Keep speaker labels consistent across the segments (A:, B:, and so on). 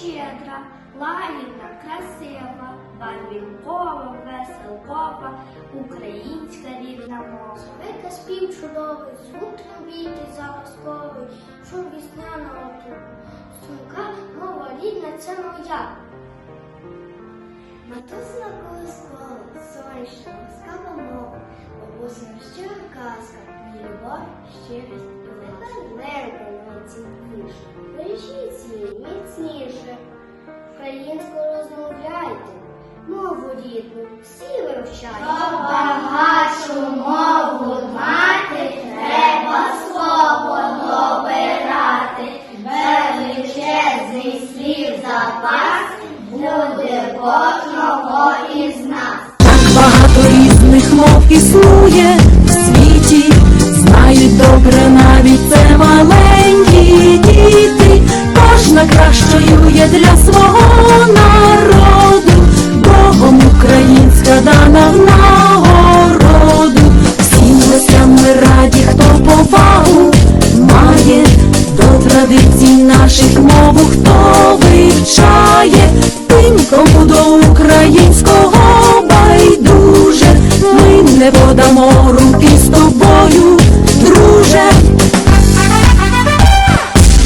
A: щедра, лагідна, красива, барвінкова, веселкова, українська рідна мова.
B: Вика спів чудовий, звук трембіти загасковий, шум вісняного сумка, мова рідна, це моя. Матусина колискова, сонячна, ласкава мова, бабусина щира казка, і любов, щирість і нехай ненька рідну всі вивчайте.
C: Багатшу мову мати, треба слово добирати, величезний слів запас буде кожного із нас.
D: Так багато різних мов існує в світі, повагу має до традицій наших мову, хто вивчає, тим, кому до українського байдуже, ми не подамо руки з тобою, друже.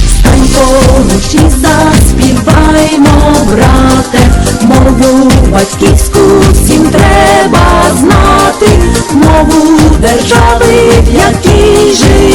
D: Стань поруч і заспіваймо, брате, мову батьківську всім треба знати, мову держави j'ai